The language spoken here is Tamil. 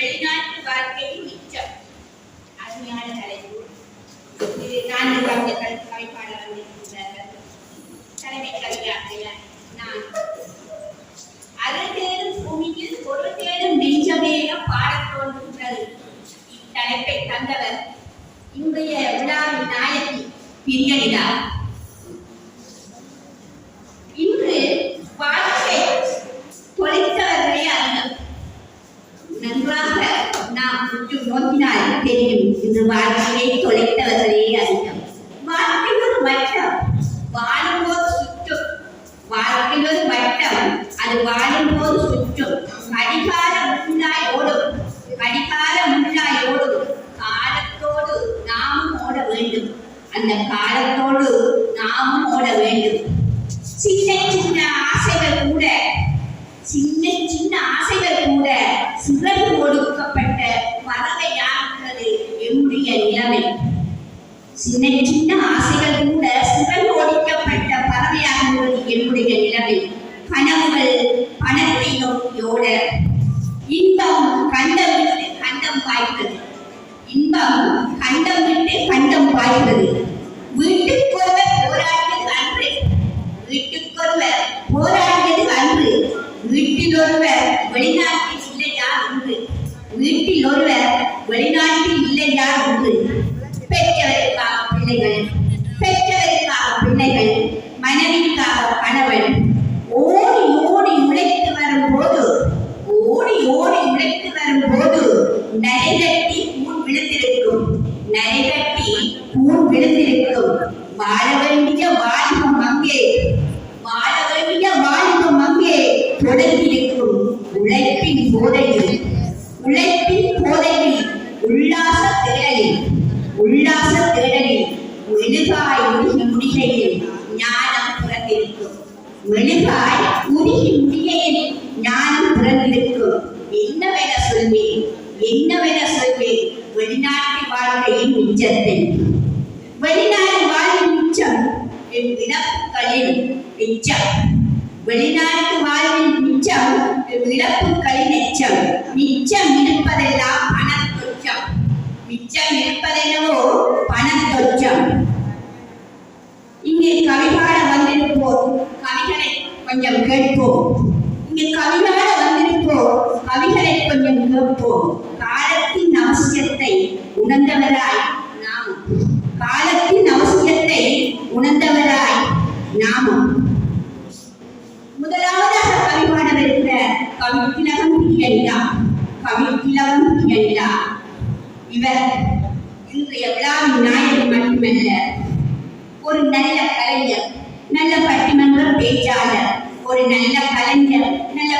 வெளிநாட்டு வாழ்க்கையில் மிச்சம் அருமையான தலைப்பு இது நான்கு கவிஞர்கள் கவிப்பாளர் வந்திருக்கிறார்கள் தலைமை கவியாசிரியர் நான் அருகேறும் பூமியில் ஒரு தேடும் நெஞ்சமேக பாடத் தோன்றுகிறது இத்தலைப்பை தந்தவர் இன்றைய விழாவின் நாயகி பிரியனிடா இன்று வாழ்க்கை தொலைத்தவர்களே அதிகம் நன்றாக நாம் உற்று நோக்கினால் தெரியும் இது வாழ்க்கையை தொலைத்தவர்களே அதிகம் வாழ்க்கை ஒரு வட்டம் வாழும்போது சுற்றும் வாழ்க்கை ஒரு வட்டம் அது வாழும்போது சுற்றும் கடிகாரம் முன்னாய் ஓடும் கடிகாரம் முன்னாய் ஓடும் காலத்தோடு நாமும் ஓட வேண்டும் அந்த காலத்தோடு நாமும் ஓட வேண்டும் சின்ன சின்ன ஆசைகள் கூட சின்ன சின்ன ஆசைகள் கூட சிறகு ஒடுக்கப்பட்ட பறவையாகிறது என்னுடைய நிலைமை சின்ன சின்ன ஆசைகள் கூட சுழல் ஓடிக்கப்பட்ட பறவையாகிறது என்னுடைய நிலைமை கனவுகள் பணத்தை நோக்கியோட இன்பம் கண்டம் விட்டு கண்டம் பாய்கிறது இன்பம் கண்டம் விட்டு கண்டம் பாய்கிறது வீட்டுக்கொருவர் போராடியது அன்று. வீட்டுக்கொருவர் போராடியது அன்று. வீட்டில் ஒருவர் வெளிநாட்டில் இல்லையா என்று வீட்டில் ஒருவர் வெளிநாட்டில் இல்லையா என்று இருந்திருக்கும் விழுந்திருக்கும் வாழ வேண்டிய வாலிபம் அங்கே வாழ வேண்டிய வாலிபம் அங்கே தொடங்கியிருக்கும் உழைப்பின் போதையில் உழைப்பின் போதையில் உல்லாச திரளில் உல்லாச திரளில் மெழுகாய் உருகி முடிகையில் ஞானம் பிறந்திருக்கும் மெழுகாய் உருகி முடிகையில் ஞானம் பிறந்திருக்கும் என்னவென சொல்வேன் என்னவென சொல்வேன் வெளிநாட்டு வாழ்க்கையின் மிச்சத்தை வெளிநாடு வாழ் மிச்சம் என் இழப்புகளின் மிச்சம் வெளிநாட்டு வாழ்வின் மிச்சம் என் இழப்புகளின் மிச்சம் மிச்சம் இருப்பதெல்லாம் பணத்தொச்சம் மிச்சம் இருப்பதென்னவோ பணத்தொச்சம் இங்கே கவிபாட வந்திருப்போம் கவிகளை கொஞ்சம் கேட்போம் இங்கே கவிபாட வந்திருப்போம் கவிகளை கொஞ்சம் கேட்போம் காலத்தின் அவசியத்தை உணர்ந்தவராய் நாம் காலத்தின் அவசியத்தை உணர்ந்தவராய் நாமும் முதலாவதாக கவிபாட இருக்கிற கவி திலகம் பிரியனிடா கவி திலகம் பிரியனிடா இவர் இன்றைய விழாவின் நாயகன் மட்டுமல்ல ஒரு நல்ல கலைஞர் நல்ல பட்டிமன்ற பேச்சாளர் ஒரு நல்ல கலைஞர் நல்ல